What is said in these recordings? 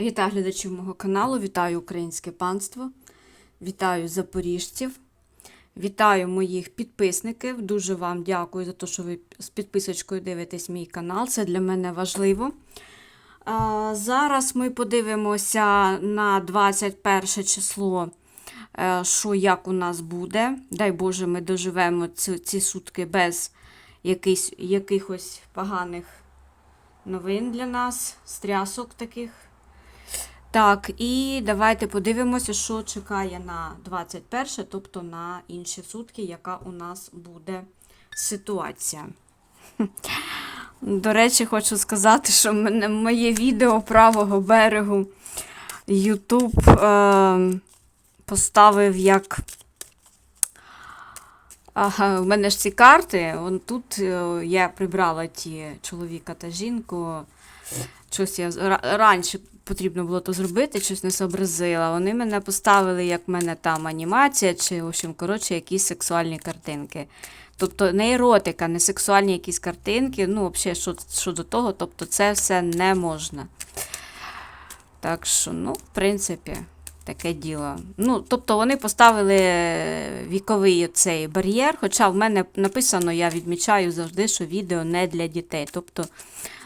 Вітаю глядачів мого каналу, вітаю українське панство, вітаю запоріжців, вітаю моїх підписників. Дуже вам дякую за те, що ви з підписочкою дивитесь мій канал. Це для мене важливо. Зараз ми подивимося на 21 число, е, що як у нас буде. Дай Боже, ми доживемо ці, ці сутки без якийсь, якихось поганих новин для нас, стрясок таких. Так, і давайте подивимося, що чекає на 21, тобто на інші сутки, яка у нас буде ситуація. До речі, хочу сказати, що мене моє відео правого берегу YouTube е, поставив як. Ага, у мене ж ці карти. Вон тут е, я прибрала ті чоловіка та жінку. Щось я раніше потрібно було то зробити, щось не зобразила. Вони мене поставили, як в мене там анімація, чи, в общем, коротше, якісь сексуальні картинки. Тобто не еротика, не сексуальні якісь картинки, ну, взагалі, що, щодо того, тобто це все не можна. Так що, ну, в принципі, таке діло. Ну, тобто вони поставили віковий цей бар'єр, хоча в мене написано, я відмічаю завжди, що відео не для дітей. Тобто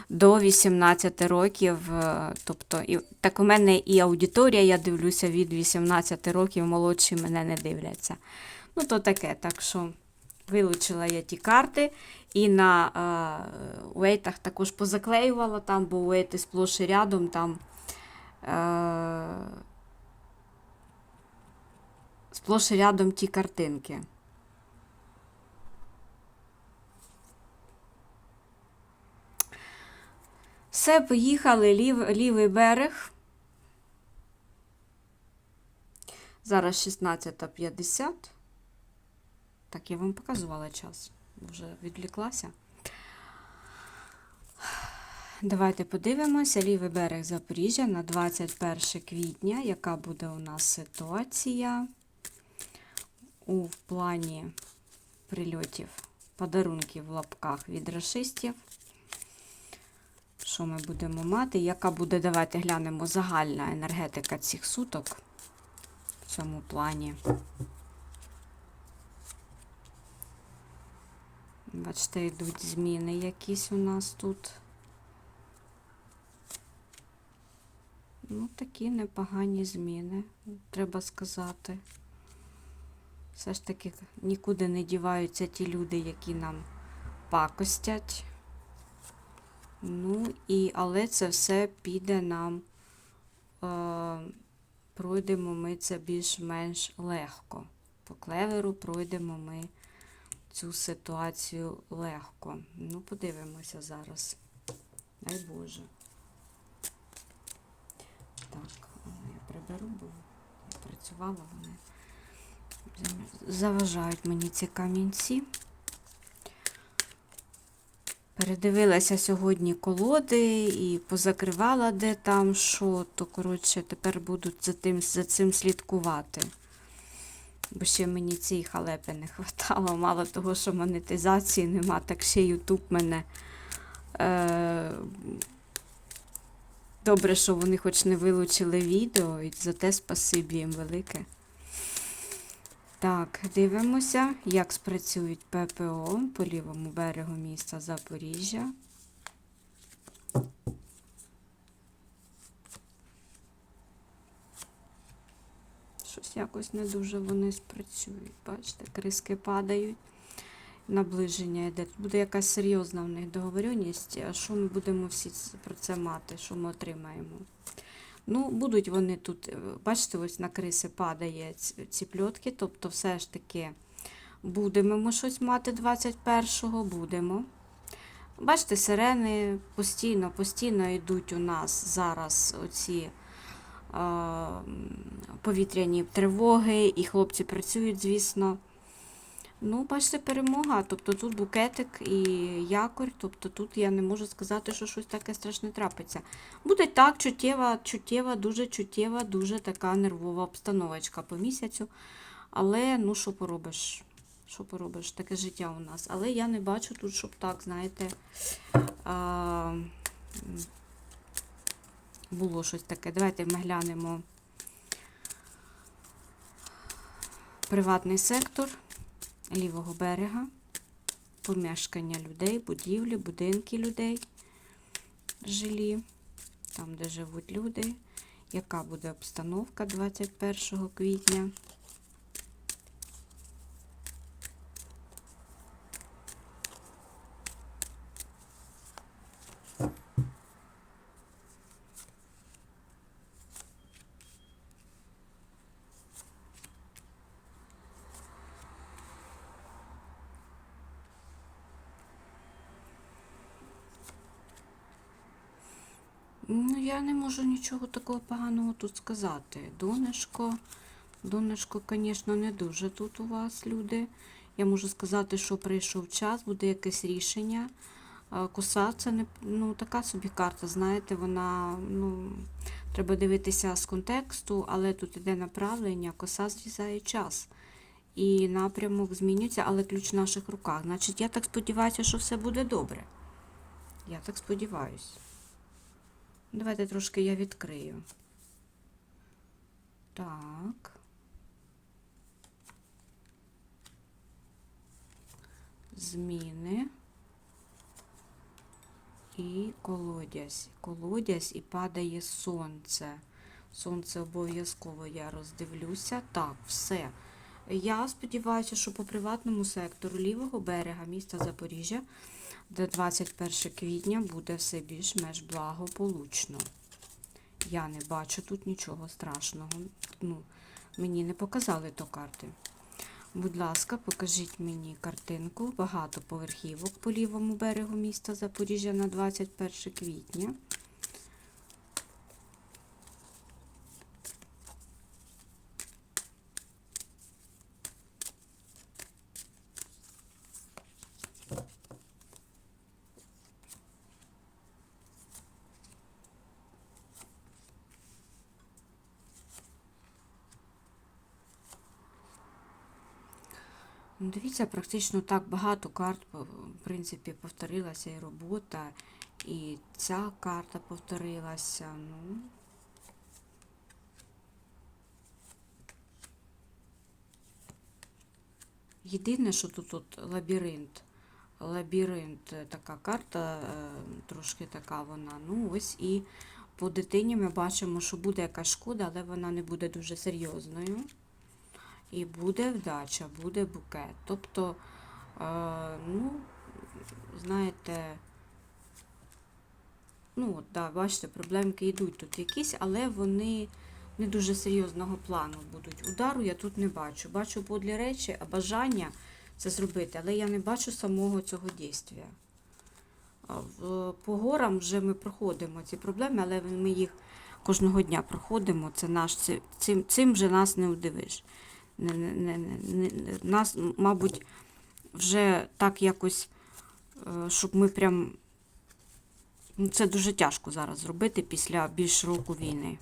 до 18 років. е, Тобто, і, так у мене і аудиторія, я дивлюся, від 18 років молодші мене не дивляться. Ну, то таке, так що вилучила я ті карти. І на е, уейтах також позаклеювала там, бо уейти сплош і рядом там. Е, сплош рядом ті картинки. Все, поїхали лів, лівий берег. Зараз 16.50. Так, я вам показувала час. Вже відвліклася. Давайте подивимося. Лівий берег Запоріжжя на 21 квітня. Яка буде у нас ситуація у плані прильотів, подарунків в лапках від расистів? Що ми будемо мати? Яка буде, давайте глянемо загальна енергетика цих суток в цьому плані. Бачите, йдуть зміни якісь у нас тут. Ну, такі непогані зміни, треба сказати. Все ж таки нікуди не діваються ті люди, які нам пакостять. Ну, і, але це все піде нам, е, пройдемо ми це більш-менш легко. По клеверу пройдемо ми цю ситуацію легко. Ну, подивимося зараз. Дай Боже. Так, я приберу, бо я працювала, вони заважають мені ці камінці. Передивилася сьогодні колоди і позакривала де там що, то, коротше, тепер буду за, тим, за цим слідкувати. Бо ще мені цієї халепи не хватало. Мало того, що монетизації нема, так ще Ютуб мене. Е, Добре, що вони хоч не вилучили відео, і за те спасибі їм велике. Так, дивимося, як спрацюють ППО по лівому берегу міста Запоріжжя. Щось якось не дуже вони спрацюють. Бачите, криски падають, наближення йде. Тут буде якась серйозна в них договорюваність. А що ми будемо всі про це мати? Що ми отримаємо? Ну, будуть вони тут, е, бачите, ось на криси падає ці, пльотки, тобто все ж таки будемо ми щось мати 21-го, будемо. Бачите, сирени постійно, постійно йдуть у нас зараз оці е, повітряні тривоги, і хлопці працюють, звісно. Ну, бачите, перемога. Тобто тут букетик і якорь, тобто тут я не можу сказати, що щось таке страшне трапиться. Буде так, чуттєва, чуттєва, дуже чуттєва, дуже така нервова обстановочка по місяцю. Але, ну, що поробиш? Що поробиш? Таке життя у нас. Але я не бачу тут, щоб так, знаєте, а, було щось таке. Давайте ми глянемо приватний сектор лівого берега, помешкання людей, будівлі, будинки людей жилі, там, де живуть люди. Яка буде обстановка 21 квітня? Ну, я не можу нічого такого поганого тут сказати. Донечко, донечко, звісно, не дуже тут у вас, люди. Я можу сказати, що прийшов час, буде якесь рішення. Коса це не ну, така собі карта, знаєте, вона ну, треба дивитися з контексту, але тут іде направлення, коса зрізає час. І напрямок змінюється, але ключ в наших руках. Значить, я так сподіваюся, що все буде добре. Я так сподіваюся. Давайте трошки я відкрию. Так. Зміни. І колодязь. Колодязь і падає сонце. Сонце обов'язково я роздивлюся. Так, все. Я сподіваюся, що по приватному сектору лівого берега міста Запоріжжя до 21 квітня буде все більш-менш благополучно. Я не бачу тут нічого страшного. Ну, мені не показали то карти. Будь ласка, покажіть мені картинку багато поверхівок по лівому берегу міста Запоріжжя на 21 квітня. Ну, Дивіться, практично так багато карт, в принципі, повторилася і робота, і ця карта повторилася. Ну. Єдине, що тут от лабіринт. Лабіринт, е, така карта, е, трошки така вона. Ну, ось і по дитині ми бачимо, що буде якась шкода, але вона не буде дуже серйозною. І буде вдача, буде букет. Тобто, е, ну, знаєте, ну, от, да, бачите, проблемки йдуть тут якісь, але вони не дуже серйозного плану будуть. Удару я тут не бачу. Бачу подлі речі, а бажання це зробити, але я не бачу самого цього дійства. По горам вже ми проходимо ці проблеми, але ми їх кожного дня проходимо. Це наш, цим, цим вже нас не удивиш не, не, не, нас, мабуть, вже так якось, е, щоб ми прям. Ну, це дуже тяжко зараз зробити після більш року війни.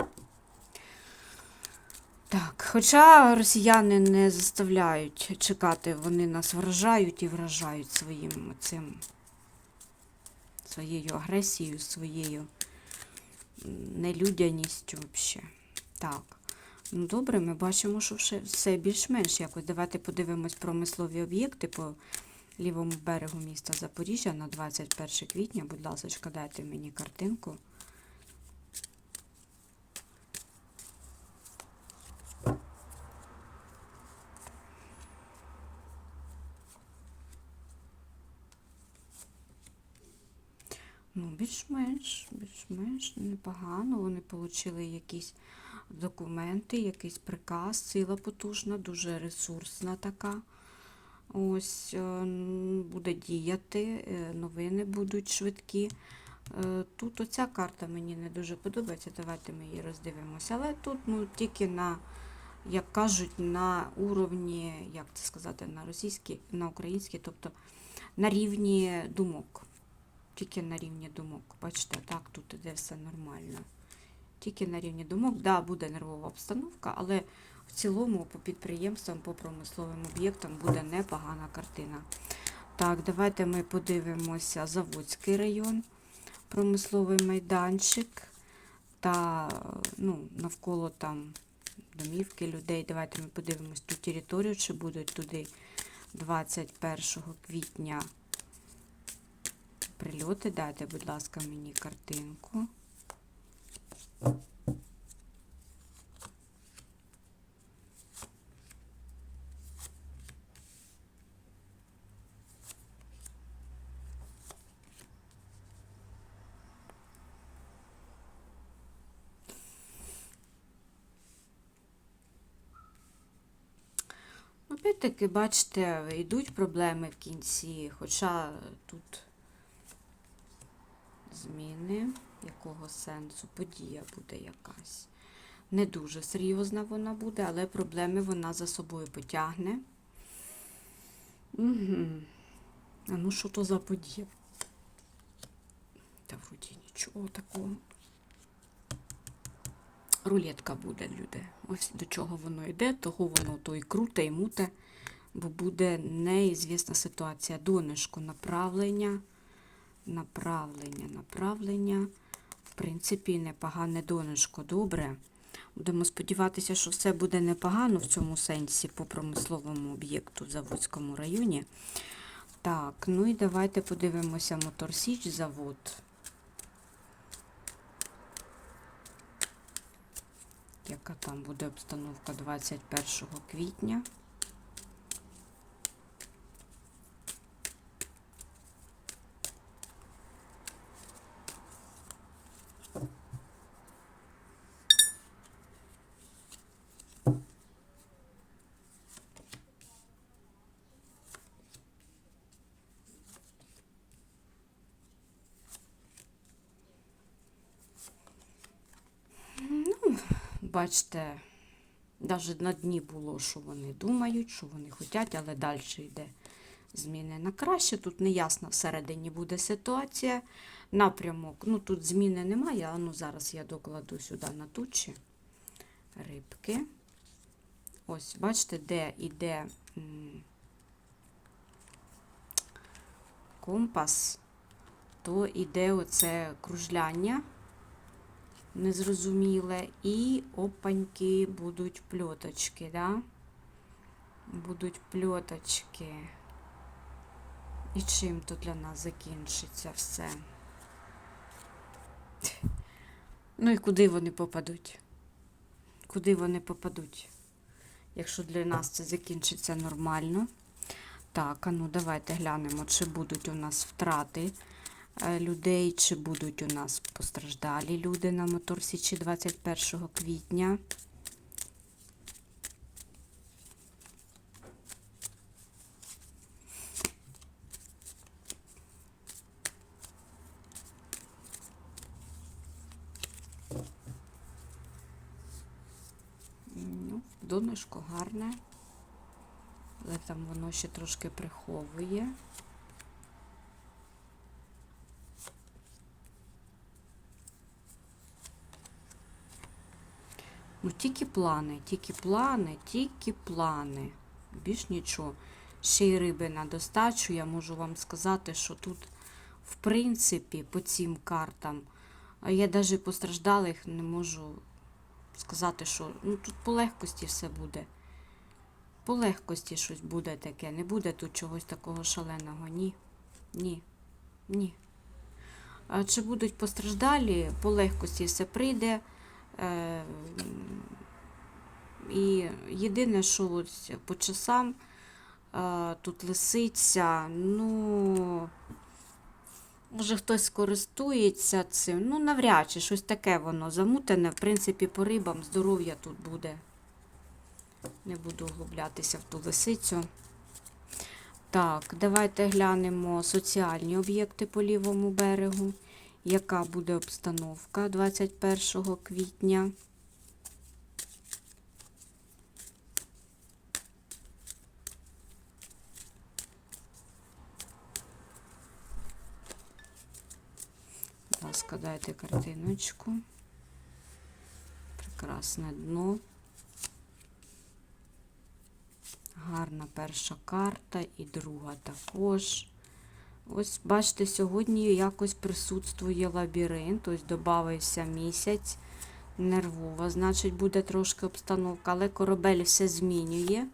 Так, хоча росіяни не заставляють чекати, вони нас вражають і вражають своїм цим, своєю агресією, своєю нелюдяністю взагалі. Так. Ну, добре, ми бачимо, що все, більш-менш якось. Давайте подивимось промислові об'єкти по лівому берегу міста Запоріжжя на 21 квітня. Будь ласка, дайте мені картинку. Ну, більш-менш, більш-менш непогано. Вони отримали якісь документи, якийсь приказ, сила потужна, дуже ресурсна така. Ось е, буде діяти, е, новини будуть швидкі. Е, Тут оця карта мені не дуже подобається. Давайте ми її роздивимося. Але тут ну, тільки на, як кажуть, на уровні, як це сказати, на російській, на українській, тобто на рівні думок. Тільки на рівні думок. Бачите, так, тут іде все нормально. Тільки на рівні думок, да, буде нервова обстановка, але в цілому по підприємствам, по промисловим об'єктам буде непогана картина. Так, давайте ми подивимося Заводський район, промисловий майданчик. та ну, навколо там домівки людей. Давайте ми подивимось ту територію, чи будуть туди 21 квітня прильоти. Дайте, будь ласка, мені картинку. Опять-таки, бачите, йдуть проблеми в кінці, хоча тут зміни, якого сенсу, подія буде якась. Не дуже серйозна вона буде, але проблеми вона за собою потягне. Угу. А ну що то за подія? Та вроді нічого такого. Рулетка буде, люди. Ось до чого воно йде, того воно то і круте, і муте, бо буде неізвісна ситуація. Донышко направлення, направлення, направлення. В принципі, непогане донышко, добре. Будемо сподіватися, що все буде непогано в цьому сенсі по промисловому об'єкту в Заводському районі. Так, ну і давайте подивимося Моторсіч завод. Яка там буде обстановка 21 квітня? Бачите, навіть на дні було, що вони думають, що вони хочуть, але далі йде зміни на краще. Тут неясна всередині буде ситуація. Напрямок, ну тут зміни немає, а ну зараз я докладу сюди на тучі рибки. Ось, бачите, де йде компас, то йде оце кружляння незрозуміле, і опаньки будуть пльоточки, да? Будуть пльоточки. І чим то для нас закінчиться все? Ну і куди вони попадуть? Куди вони попадуть? Якщо для нас це закінчиться нормально. Так, а ну давайте глянемо, чи будуть у нас втрати людей, чи будуть у нас постраждалі люди на Моторсічі 21 квітня. Ну, гарне, але там воно ще трошки приховує. Ну, тільки плани, тільки плани, тільки плани. Більш нічого. Ще й риби на достачу. Я можу вам сказати, що тут, в принципі, по цим картам, я навіть постраждалих не можу сказати, що ну, тут по легкості все буде. По легкості щось буде таке. Не буде тут чогось такого шаленого. Ні. Ні. Ні. А чи будуть постраждалі, по легкості все прийде. Е, і єдине, що ось по часам е, тут лисиця, ну, може хтось користується цим, ну, навряд чи щось таке воно замутене. В принципі, по рибам здоров'я тут буде. Не буду углублятися в ту лисицю. Так, давайте глянемо соціальні об'єкти по лівому берегу. Яка буде обстановка 21 квітня? Будь ласка, дайте картиночку. Прекрасне дно. Гарна перша карта і друга також. Ось, бачите, сьогодні якось присутствує лабіринт, ось додався місяць. Нервова, значить, буде трошки обстановка, але корабель все змінює.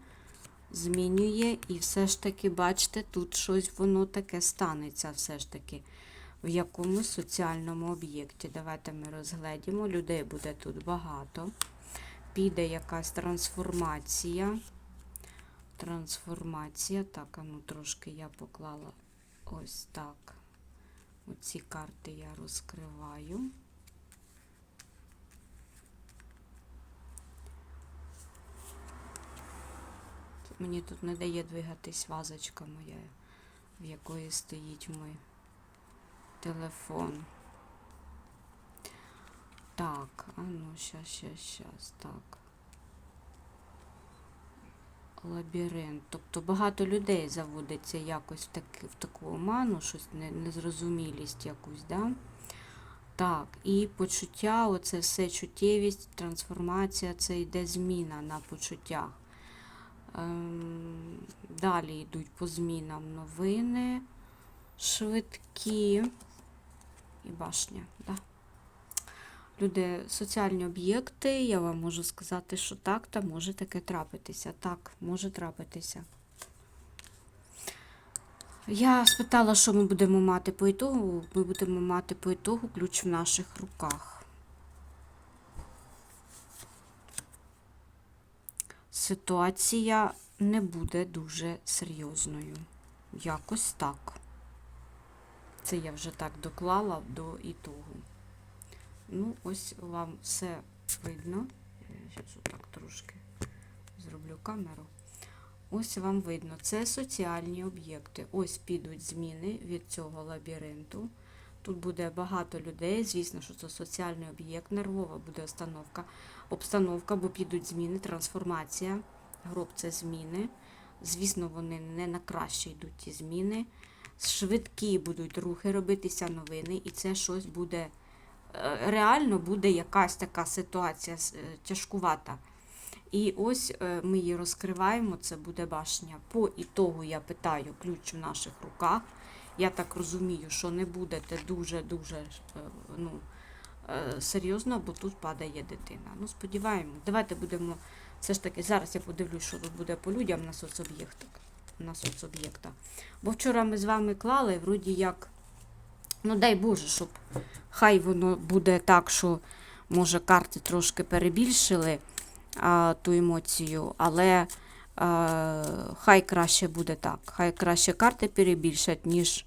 Змінює, і все ж таки, бачите, тут щось воно таке станеться, все ж таки, в якомусь соціальному об'єкті. Давайте ми розгледімо. Людей буде тут багато. Піде якась трансформація. Трансформація. Так, а ну трошки я поклала ось так. Оці карти я розкриваю. Мені тут не дає двигатись вазочка моя, в якої стоїть мій телефон. Так, а ну, щас, щас, щас, так. Лабіринт. Тобто багато людей заводиться якось в, так, в таку оману, щось не, незрозумілість якусь, да? Так, і почуття, оце все чуттєвість, трансформація, це йде зміна на почуттях. Ем, Далі йдуть по змінам новини, швидкі і башня. Да. Люди, соціальні об'єкти, я вам можу сказати, що так, та може таке трапитися. Так, може трапитися. Я спитала, що ми будемо мати по ітогу. Ми будемо мати по ітогу ключ в наших руках. Ситуація не буде дуже серйозною. Якось так. Це я вже так доклала до ітогу. Ну, ось вам все видно. Я зараз так трошки зроблю камеру. Ось вам видно, це соціальні об'єкти. Ось підуть зміни від цього лабіринту. Тут буде багато людей. Звісно, що це соціальний об'єкт, нервова буде установка, обстановка, бо підуть зміни, трансформація. Гроб це зміни. Звісно, вони не на краще йдуть ті зміни. Швидкі будуть рухи робитися новини, і це щось буде реально буде якась така ситуація е, тяжкувата. І ось е, ми її розкриваємо, це буде башня. По ітогу я питаю ключ в наших руках. Я так розумію, що не будете дуже-дуже е, ну, е, серйозно, бо тут падає дитина. Ну, сподіваємось. Давайте будемо все ж таки, зараз я подивлюсь, що тут буде по людям на соцоб'єктах. На соцоб'єктах. Бо вчора ми з вами клали, вроді як, ну дай Боже, щоб хай воно буде так, що може карти трошки перебільшили а, ту емоцію, але а, хай краще буде так. Хай краще карти перебільшать, ніж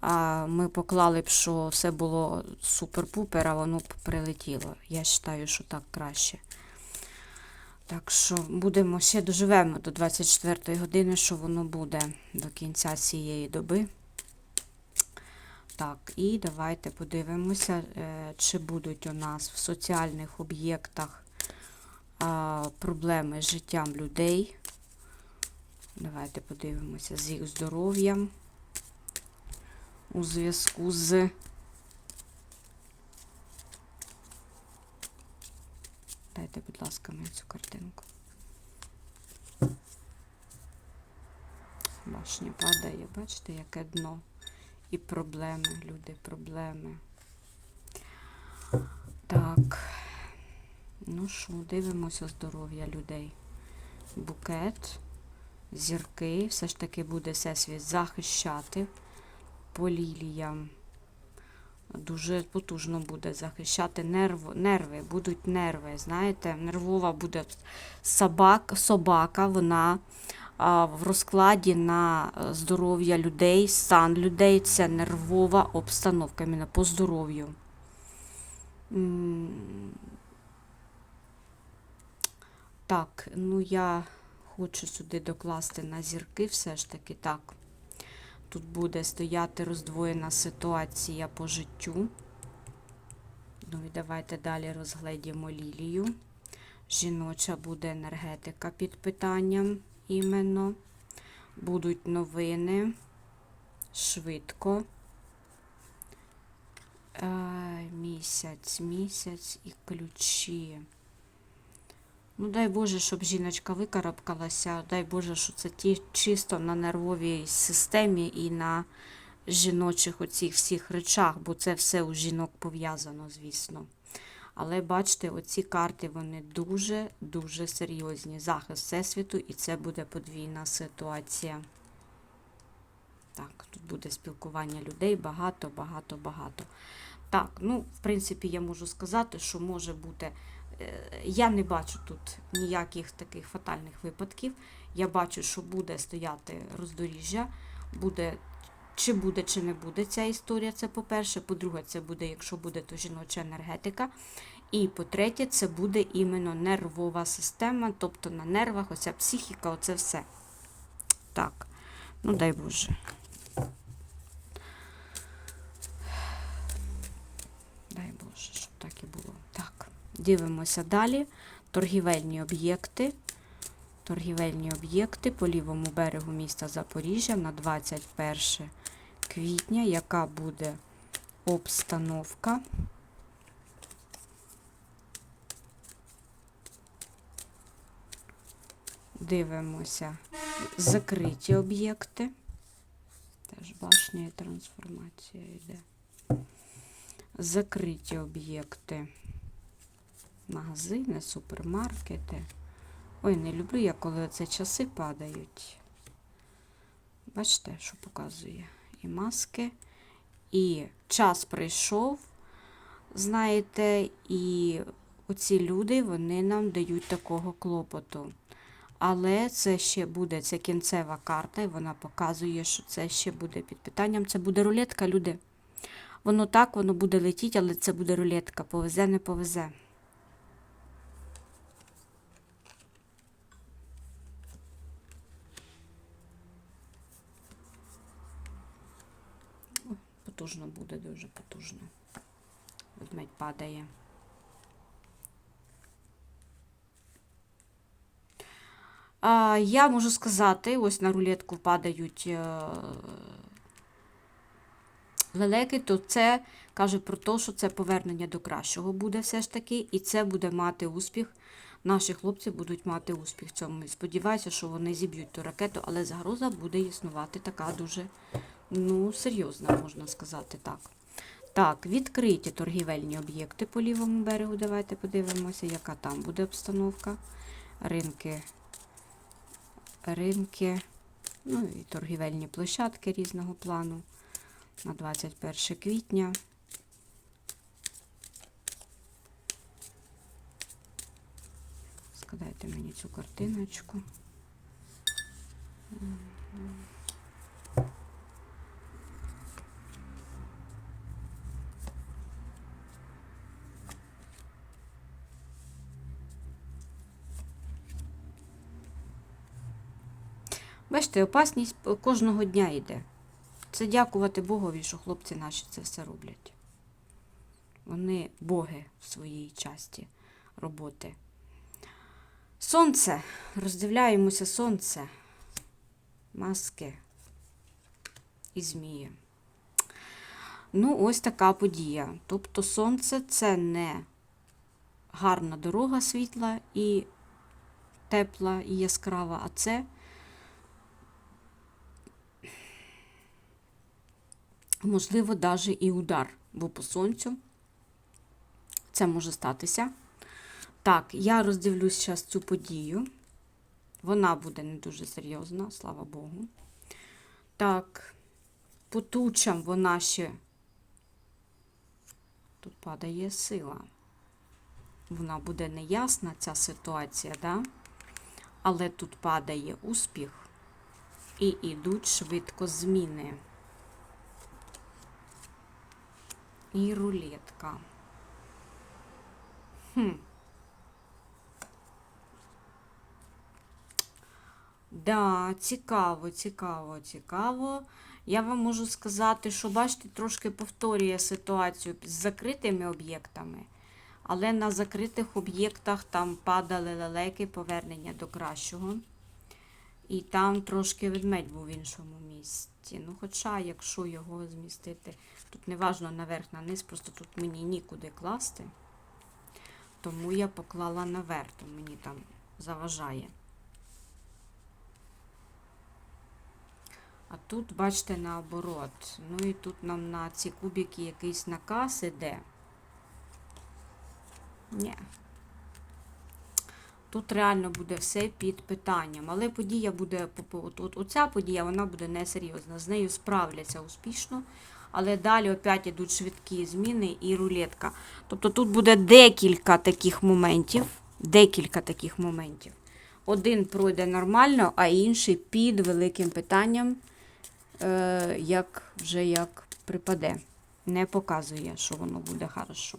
а, ми поклали б, що все було супер-пупер, а воно б прилетіло. Я вважаю, що так краще. Так що будемо ще доживемо до 24 години, що воно буде до кінця цієї доби. Так, і давайте подивимося, е, чи будуть у нас в соціальних об'єктах проблеми з життям людей. Давайте подивимося з їх здоров'ям у зв'язку з Дайте, будь ласка, мені цю картинку. Башня падає, бачите, яке дно. І проблеми, люди, проблеми. Так. Ну що, дивимося здоров'я людей. Букет, зірки, все ж таки буде всесвіт захищати по ліліям. Дуже потужно буде захищати нерв, нерви, будуть нерви. Знаєте, нервова буде собак, собака, вона в розкладі на е, здоров'я людей, стан людей це нервова обстановка іменно по здоров'ю. Так, ну я хочу сюди докласти на зірки все ж таки так. Тут буде стояти роздвоєна ситуація по життю. Ну і давайте далі розгледімо лілію. Жіноча буде енергетика під питанням іменно. Будуть новини. Швидко. Е, місяць, місяць і ключі. Ну, дай Боже, щоб жіночка викарабкалася. Дай Боже, що це ті чисто на нервовій системі і на жіночих оцих всіх речах, бо це все у жінок пов'язано, звісно. Але бачите, оці карти вони дуже-дуже серйозні. Захист Всесвіту, і це буде подвійна ситуація. Так, тут буде спілкування людей багато, багато, багато. Так, ну, в принципі, я можу сказати, що може бути. е, Я не бачу тут ніяких таких фатальних випадків. Я бачу, що буде стояти роздоріжжя, буде, чи буде, чи не буде ця історія. Це по-перше. По-друге, це буде, якщо буде, то жіноча енергетика. І по-третє, це буде іменно нервова система, тобто на нервах, оця психіка, оце все. Так, ну дай Боже. Дай Боже, щоб так і було. Так, дивимося далі. Торгівельні об'єкти. Торгівельні об'єкти по лівому берегу міста Запоріжжя на 21 квітня. Яка буде обстановка? Дивимося закриті об'єкти. Теж башня і трансформація йде. Закриті об'єкти. Магазини, супермаркети. Ой, не люблю я, коли це часи падають. Бачите, що показує? І маски. І час прийшов, знаєте, і оці люди, вони нам дають такого клопоту. Але це ще буде, це кінцева карта, і вона показує, що це ще буде під питанням. Це буде рулетка, люди. Воно так, воно буде летіти, але це буде рулетка. Повезе, не повезе. Ой, Потужно буде, дуже потужно. Ведмедь падає. А, я можу сказати, ось на рулетку падають е, лелеки, то це каже про те, що це повернення до кращого буде все ж таки, і це буде мати успіх. Наші хлопці будуть мати успіх в цьому. Сподіваюся, що вони зіб'ють ту ракету, але загроза буде існувати така дуже ну, серйозна, можна сказати так. Так, відкриті торгівельні об'єкти по лівому берегу. Давайте подивимося, яка там буде обстановка. Ринки, ринки, ну і торгівельні площадки різного плану на 21 квітня. Складайте мені цю картиночку. Бачите, опасність кожного дня йде. Це дякувати Богові, що хлопці наші це все роблять. Вони боги в своїй часті роботи. Сонце. Роздивляємося сонце. Маски і змії. Ну, ось така подія. Тобто сонце це не гарна дорога світла і тепла і яскрава, а це можливо, навіть і удар, бо по сонцю це може статися. Так, я роздивлюсь зараз цю подію. Вона буде не дуже серйозна, слава Богу. Так, по тучам вона ще. Тут падає сила. Вона буде неясна, ця ситуація, да? але тут падає успіх і йдуть швидко зміни. І рулетка. Хм. Да, цікаво, цікаво, цікаво. Я вам можу сказати, що бачите, трошки повторює ситуацію з закритими об'єктами, але на закритих об'єктах там падали лелеки, повернення до кращого. І там трошки ведмедь був в іншому місці. Ну, хоча, якщо його змістити, тут не важно наверх, на низ, просто тут мені нікуди класти. Тому я поклала наверх, то мені там заважає. А тут, бачите, наоборот. Ну і тут нам на ці кубики якийсь наказ іде. Ні. Тут реально буде все під питанням. Але подія буде, от, оця подія, вона буде несерйозна. З нею справляться успішно. Але далі опять ідуть швидкі зміни і рулетка. Тобто тут буде декілька таких моментів. Декілька таких моментів. Один пройде нормально, а інший під великим питанням, е, як вже як припаде. Не показує, що воно буде хорошо.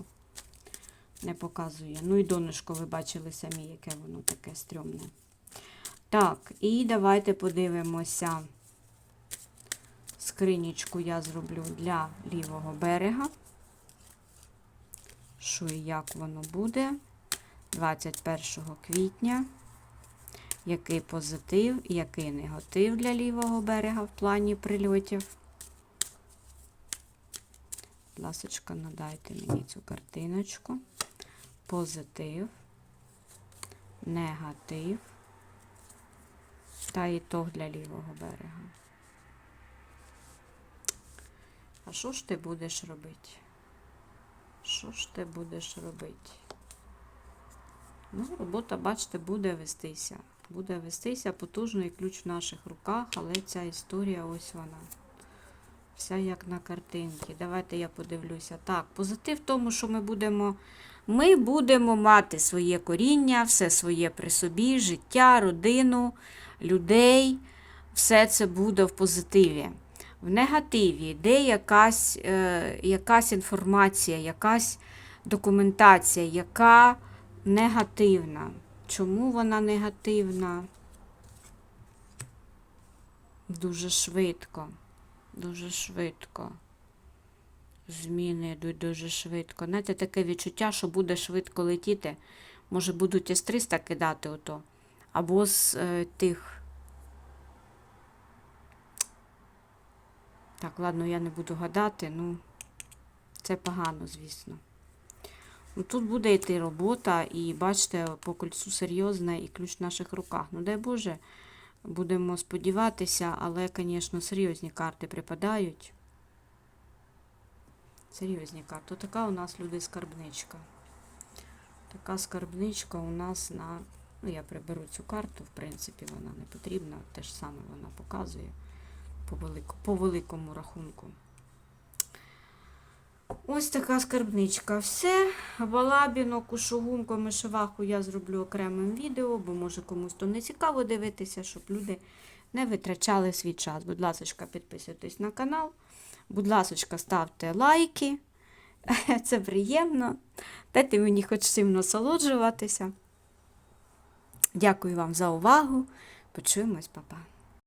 Не показує. Ну і донышко ви бачили самі, яке воно таке стрьомне. Так, і давайте подивимося. Скринічку я зроблю для лівого берега. Що і як воно буде 21 квітня. Який позитив, який негатив для лівого берега в плані прильотів. Ласочка, надайте мені цю картиночку. Позитив, негатив та ітог для лівого берега. А що ж ти будеш робити? Що ж ти будеш робити? Ну, робота, бачите, буде вестися. Буде вестися потужний ключ в наших руках, але ця історія ось вона. Вся як на картинці. Давайте я подивлюся. Так, позитив в тому, що ми будемо. Ми будемо мати своє коріння, все своє при собі, життя, родину, людей. Все це буде в позитиві. В негативі йде якась, е, якась інформація, якась документація, яка негативна. Чому вона негативна? Дуже швидко. Дуже швидко. Зміни йдуть дуже швидко. Знаєте, таке відчуття, що буде швидко летіти. Може, будуть із 300 кидати ото. Або з е, тих. Так, ладно, я не буду гадати, ну, це погано, звісно. Ну, тут буде йти робота, і бачите, по кольцу серйозна і ключ в наших руках. Ну, дай Боже, будемо сподіватися, але, звісно, серйозні карти припадають. Серйозні карти. Така у нас люди скарбничка. Така скарбничка у нас на. Ну, я приберу цю карту, в принципі, вона не потрібна. Те ж саме вона показує по, велику, по великому рахунку. Ось така скарбничка. Все. Балабіно, кушугумку, мишеваху я зроблю окремим відео, бо може комусь то не цікаво дивитися, щоб люди не витрачали свій час. Будь ласка, підписуйтесь на канал. Будь ласка, ставте лайки. Це приємно. Дайте мені хоч цим насолоджуватися. Дякую вам за увагу. Почуємось, папа.